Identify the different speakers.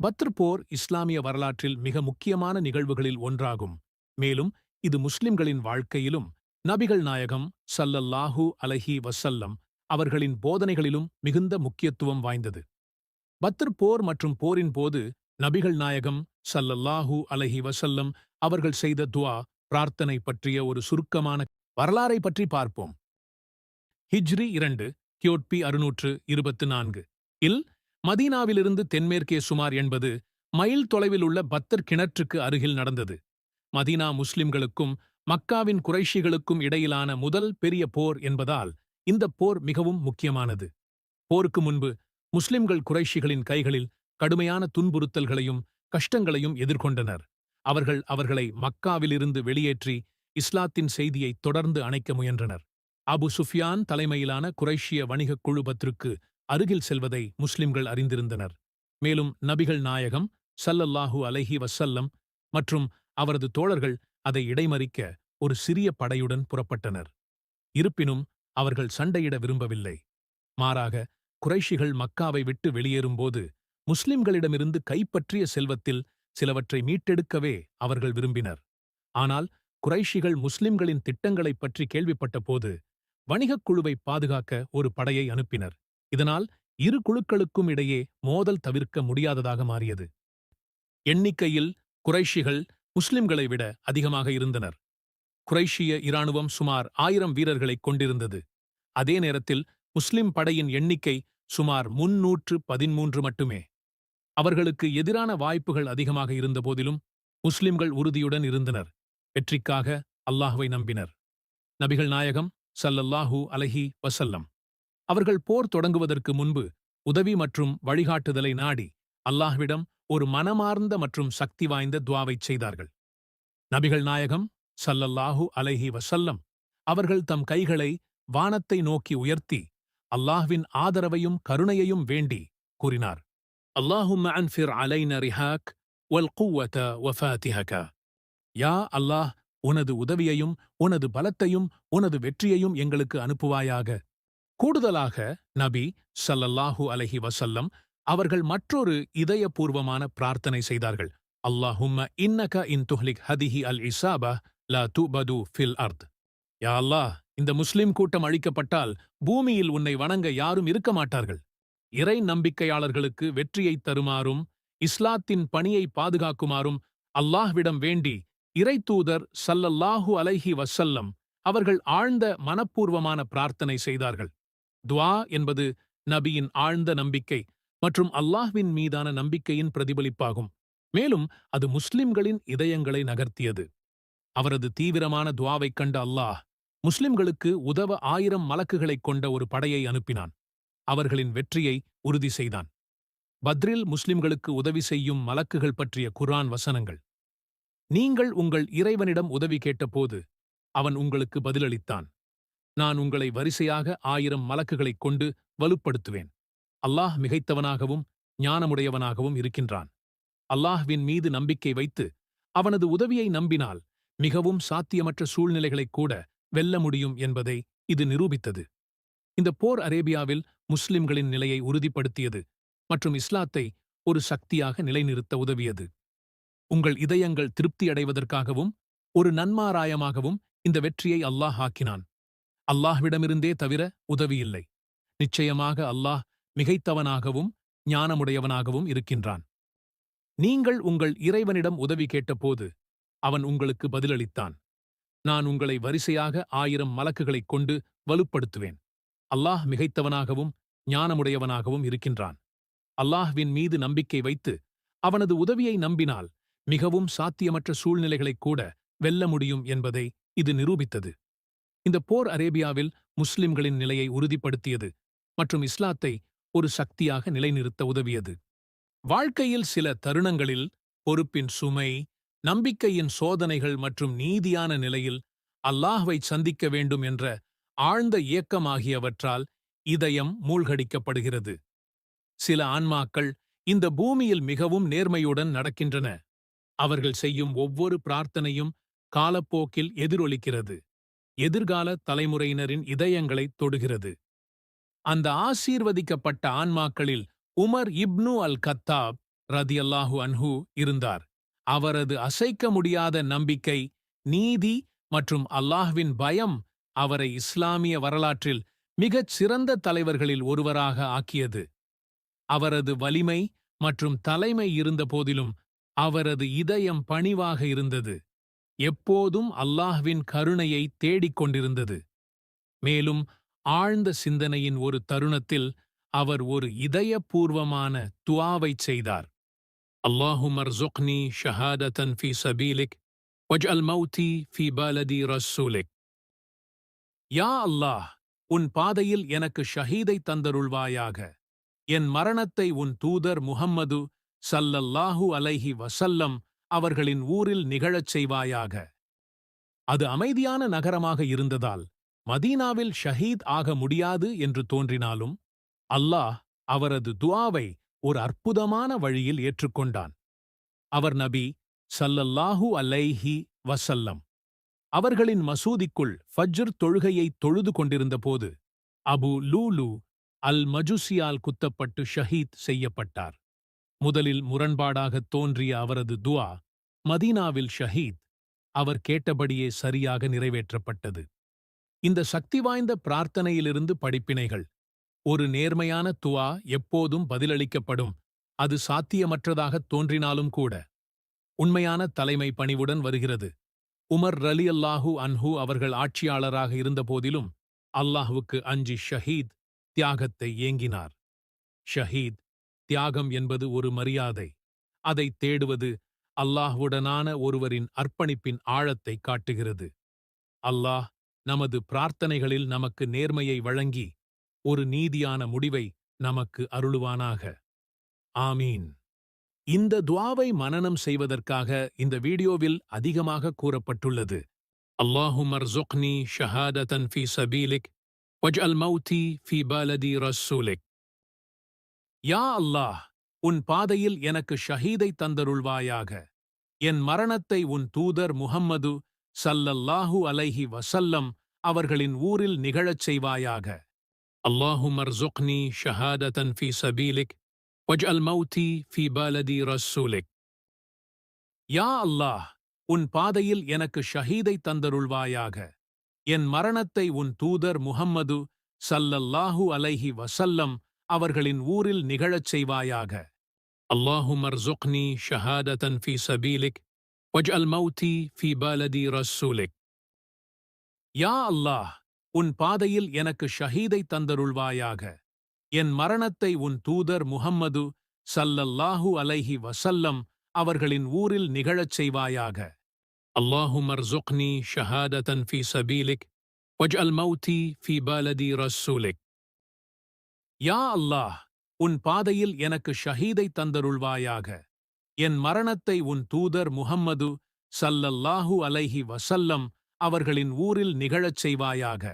Speaker 1: பத்ர் போர் இஸ்லாமிய வரலாற்றில் மிக முக்கியமான நிகழ்வுகளில் ஒன்றாகும். மேலும் இது முஸ்லிம்களின் வாழ்க்கையிலும் நபிகள் நாயகம் சல்லல்லாஹூ அலஹி வசல்லம் அவர்களின் போதனைகளிலும் மிகுந்த முக்கியத்துவம் வாய்ந்தது. பத்ர் போர் மற்றும் போரின் போது நபிகள் நாயகம் சல்லல்லாஹூ அலஹி வசல்லம் அவர்கள் செய்த துவா பிரார்த்தனை பற்றிய ஒரு சுருக்கமான வரலாறை பற்றி பார்ப்போம். ஹிஜ்ரி இரண்டு கியோட்பி அறுநூற்று இருபத்து நான்கு. இல் மதீனாவிலிருந்து தென்மேற்கே சுமார் எண்பது மைல் தொலைவில் உள்ள பத்தர் கிணற்றுக்கு அருகில் நடந்தது. மதீனா முஸ்லிம்களுக்கும் மக்காவின் குறைஷிகளுக்கும் இடையிலான முதல் பெரிய போர் என்பதால் இந்த போர் மிகவும் முக்கியமானது. போருக்கு முன்பு முஸ்லிம்கள் குறைஷிகளின் கைகளில் கடுமையான துன்புறுத்தல்களையும் கஷ்டங்களையும் எதிர்கொண்டனர். அவர்கள் அவர்களை மக்காவிலிருந்து வெளியேற்றி இஸ்லாத்தின் செய்தியை தொடர்ந்து அணைக்க முயன்றனர். அபு சுஃபியான் தலைமையிலான குறைஷிய வணிகக் குழு பத்திற்கு அருகில் செல்வதை முஸ்லிம்கள் அறிந்திருந்தனர். மேலும் நபிகள் நாயகம் சல்லல்லாஹு அலைஹி வசல்லம் மற்றும் அவரது தோழர்கள் அதை இடைமறிக்க ஒரு சிறிய படையுடன் புறப்பட்டனர். இருப்பினும் அவர்கள் சண்டையிட விரும்பவில்லை. மாறாக குறைஷிகள் மக்காவை விட்டு வெளியேறும்போது முஸ்லிம்களிடமிருந்து கைப்பற்றிய செல்வத்தில் சிலவற்றை மீட்டெடுக்கவே அவர்கள் விரும்பினர். ஆனால் குறைஷிகள் முஸ்லிம்களின் திட்டங்களைப் பற்றி கேள்விப்பட்டபோது வணிகக் குழுவை பாதுகாக்க ஒரு படையை அனுப்பினர். இதனால் இரு குழுக்களுக்கும் இடையே மோதல் தவிர்க்க முடியாததாக மாறியது. எண்ணிக்கையில் குறைஷிகள் முஸ்லிம்களை விட அதிகமாக இருந்தனர். குறைஷிய இராணுவம் சுமார் ஆயிரம் வீரர்களைக் கொண்டிருந்தது. அதே நேரத்தில் முஸ்லிம் படையின் எண்ணிக்கை சுமார் முன்னூற்று பதிமூன்று மட்டுமே. அவர்களுக்கு எதிரான வாய்ப்புகள் அதிகமாக இருந்தபோதிலும் முஸ்லிம்கள் உறுதியுடன் இருந்தனர். வெற்றிக்காக அல்லாஹுவை நம்பினர். நபிகள் நாயகம் சல்லல்லாஹூ அலஹி வசல்லம் அவர்கள் போர் தொடங்குவதற்கு முன்பு உதவி மற்றும் வழிகாட்டுதலை நாடி அல்லாஹ்விடம் ஒரு மனமார்ந்த மற்றும் சக்தி வாய்ந்த துவாவைச் செய்தார்கள். நபிகள் நாயகம் சல்லல்லாஹு அலைஹி வசல்லம் அவர்கள் தம் கைகளை வானத்தை நோக்கி உயர்த்தி அல்லாஹ்வின் ஆதரவையும் கருணையையும் வேண்டி கூறினார். அல்லாஹும்ம அன்ஃபிர் அலைன ரிஹாக் வல் குவத வஃபாத்திஹக. யா அல்லாஹ் உனது உதவியையும் உனது பலத்தையும் உனது வெற்றியையும் எங்களுக்கு அனுப்புவாயாக. கூடுதலாக நபி சல்லல்லாஹு அலைஹி வசல்லம் அவர்கள் மற்றொரு இதயபூர்வமான பிரார்த்தனை செய்தார்கள். அல்லாஹும்ம இன்னக இன் துஹ்லிக் ஹதிஹி அல் இசாபா லா துபது ஃபில் அர்த். யா அல்லாஹ் இந்த முஸ்லிம் கூட்டம் அழிக்கப்பட்டால் பூமியில் உன்னை வணங்க யாரும் இருக்க மாட்டார்கள். இறை நம்பிக்கையாளர்களுக்கு வெற்றியைத் தருமாறும் இஸ்லாத்தின் பணியை பாதுகாக்குமாறும் அல்லாஹ்விடம் வேண்டி இறை தூதர் சல்லல்லாஹு அலைஹி வசல்லம் அவர்கள் ஆழ்ந்த மனப்பூர்வமான பிரார்த்தனை செய்தார்கள். துவா என்பது நபியின் ஆழ்ந்த நம்பிக்கை மற்றும் அல்லாஹ்வின் மீதான நம்பிக்கையின் பிரதிபலிப்பாகும். மேலும் அது முஸ்லிம்களின் இதயங்களை நகர்த்தியது. அவரது தீவிரமான துவாவைக் கண்ட அல்லாஹ் முஸ்லிம்களுக்கு உதவ ஆயிரம் மலக்குகளைக் கொண்ட ஒரு படையை அனுப்பினான். அவர்களின் வெற்றியை உறுதி செய்தான். பத்ரில் முஸ்லிம்களுக்கு உதவி செய்யும் மலக்குகள் பற்றிய குரான் வசனங்கள். நீங்கள் உங்கள் இறைவனிடம் உதவி கேட்டபோது அவன் உங்களுக்கு பதிலளித்தான். நான் உங்களை வரிசையாக ஆயிரம் மலக்குகளைக் கொண்டு வலுப்படுத்துவேன். அல்லாஹ் மிகைத்தவனாகவும் ஞானமுடையவனாகவும் இருக்கின்றான். அல்லாஹ்வின் மீது நம்பிக்கை வைத்து அவனது உதவியை நம்பினால் மிகவும் சாத்தியமற்ற சூழ்நிலைகளைக் கூட வெல்ல முடியும் என்பதை இது நிரூபித்தது. இந்த போர் அரேபியாவில் முஸ்லிம்களின் நிலையை உறுதிப்படுத்தியது மற்றும் இஸ்லாத்தை ஒரு சக்தியாக நிலைநிறுத்த உதவியது. உங்கள் இதயங்கள் திருப்தியடைவதற்காகவும் ஒரு நன்மாராயமாகவும் இந்த வெற்றியை அல்லாஹ் ஆக்கினான். அல்லாஹ்விடமிருந்தே தவிர உதவியில்லை. நிச்சயமாக அல்லாஹ் மிகைத்தவனாகவும் ஞானமுடையவனாகவும் இருக்கின்றான். நீங்கள் உங்கள் இறைவனிடம் உதவி கேட்டபோது அவன் உங்களுக்கு பதிலளித்தான். நான் உங்களை வரிசையாக ஆயிரம் மலக்குகளைக் கொண்டு வலுப்படுத்துவேன். அல்லாஹ் மிகைத்தவனாகவும் ஞானமுடையவனாகவும் இருக்கின்றான். அல்லாஹ்வின் மீது நம்பிக்கை வைத்து அவனது உதவியை நம்பினால் மிகவும் சாத்தியமற்ற சூழ்நிலைகளைக் கூட வெல்ல முடியும் என்பதை இது நிரூபித்தது. இந்த போர் அரேபியாவில் முஸ்லிம்களின் நிலையை உறுதிப்படுத்தியது மற்றும் இஸ்லாத்தை ஒரு சக்தியாக நிலைநிறுத்த உதவியது. வாழ்க்கையில் சில தருணங்களில் பொறுப்பின் சுமை நம்பிக்கையின் சோதனைகள் மற்றும் நீதியான நிலையில் அல்லாஹ்வை சந்திக்க வேண்டும் என்ற ஆழ்ந்த இயக்கம் ஆகியவற்றால் இதயம் மூழ்கடிக்கப்படுகிறது. சில ஆன்மாக்கள் இந்த பூமியில் மிகவும் நேர்மையுடன் நடக்கின்றன. அவர்கள் செய்யும் ஒவ்வொரு பிரார்த்தனையும் காலப்போக்கில் எதிரொலிக்கிறது. எதிர்கால தலைமுறையினரின் இதயங்களை தொடுகிறது. அந்த ஆசீர்வதிக்கப்பட்ட ஆன்மாக்களில் உமர் இப்னு அல் கத்தாப் ரதியல்லாஹு அன்ஹு இருந்தார். அவரது அசைக்க முடியாத நம்பிக்கை நீதி மற்றும் அல்லாஹ்வின் பயம் அவரை இஸ்லாமிய வரலாற்றில் மிகச் சிறந்த தலைவர்களில் ஒருவராக ஆக்கியது. அவரது வலிமை மற்றும் தலைமை இருந்தபோதிலும் அவரது இதயம் பணிவாக இருந்தது. எப்போதும் அல்லாஹ்வின் கருணையை தேடிக் கொண்டிருந்தது. மேலும் ஆழ்ந்த சிந்தனையின் ஒரு தருணத்தில் அவர் ஒரு இதயபூர்வமான துவாவைச் செய்தார். அல்லாஹும் அர்சுக்னி ஷஹாதன் ஃபி சபீலிக் வஜ் அல் மௌதி ஃபி பாலதி ரசூலிக். யா அல்லாஹ் உன் பாதையில் எனக்கு ஷஹீதை தந்தருள்வாயாக. என் மரணத்தை உன் தூதர் முஹம்மது சல்லல்லாஹு அலைஹி வசல்லம் அவர்களின் ஊரில் நிகழச் செய்வாயாக. அது அமைதியான நகரமாக இருந்ததால் மதீனாவில் ஷஹீத் ஆக முடியாது என்று தோன்றினாலும் அல்லாஹ் அவரது துவாவை ஒரு அற்புதமான வழியில் ஏற்றுக்கொண்டான். அவர் நபி சல்லல்லாஹு அலைஹி வசல்லம் அவர்களின் மசூதிக்குள் ஃபஜ்ர் தொழுகையை தொழுது கொண்டிருந்தபோது அபு லூலு அல் மஜுசியால் குத்தப்பட்டு ஷஹீத் செய்யப்பட்டார். முதலில் முரண்பாடாகத் தோன்றிய அவரது துவா மதீனாவில் ஷஹீத் அவர் கேட்டபடியே சரியாக நிறைவேற்றப்பட்டது. இந்த சக்தி வாய்ந்த பிரார்த்தனையிலிருந்து படிப்பினைகள். ஒரு நேர்மையான துவா எப்போதும் பதிலளிக்கப்படும். அது சாத்தியமற்றதாகத் தோன்றினாலும் கூட. உண்மையான தலைமை பணிவுடன் வருகிறது. உமர் ரலி அல்லாஹூ அன்ஹு அவர்கள் ஆட்சியாளராக இருந்தபோதிலும் அல்லாஹுவுக்கு அஞ்சி ஷஹீத் தியாகத்தை ஏங்கினார். ஷஹீத் தியாகம் என்பது ஒரு மரியாதை. அதை தேடுவது அல்லாஹ்வுடனான ஒருவரின் அர்ப்பணிப்பின் ஆழத்தை காட்டுகிறது. அல்லாஹ் நமது பிரார்த்தனைகளில் நமக்கு நேர்மையை வழங்கி ஒரு நீதியான முடிவை நமக்கு அருளுவானாக. ஆமீன். இந்த துவாவை மனனம் செய்வதற்காக இந்த வீடியோவில் அதிகமாக கூறப்பட்டுள்ளது. அல்லாஹும் அர்சுக்னி ஷஹாதன் ஃபி சபீலிக் வஜ்அல் மௌதி ஃபி பாலதி ரசூலிக் யா அல்லாஹ் உன் பாதையில் எனக்கு ஷஹீதை தந்தருள்வாயாக. என் மரணத்தை உன் தூதர் முஹம்மது சல்லல்லாஹு அலைஹி வசல்லம் அவர்களின் ஊரில் நிகழச் செய்வாயாக. அல்லாஹு மர்சுக்னி ஷஹாதன் ஃபி சபீலிக் வஜ் அல் மௌதி ஃபி பலதி ரசூலிக். யா அல்லாஹ் உன் பாதையில் எனக்கு ஷஹீதை தந்தருள்வாயாக. என் மரணத்தை உன் தூதர் முஹம்மது சல்லல்லாஹு அலைஹி வசல்லம் அவர்களின் ஊரில் நிகழச் செய்வாயாக اللهم ارزقني شهادة في سبيلك واجعل موتي في بلد رسولك யா அல்லாஹ் உன் பாதையில் எனக்கு ஷஹீதை தந்தருள்வாயாக என் மரணத்தை உன் தூதர் முஹம்மது சல்லல்லாஹு அலைஹி வசல்லம் அவர்களின் ஊரில் நிகழச் செய்வாயாக اللهم ارزقني شهادة في سبيلك واجعل موتي في بلد رسولك யா அல்லாஹ் உன் பாதையில் எனக்கு ஷஹீதை தந்தருள்வாயாக. என் மரணத்தை உன் தூதர் முஹம்மது சல்லல்லாஹு அலைஹி வசல்லம் அவர்களின் ஊரில் நிகழச் செய்வாயாக.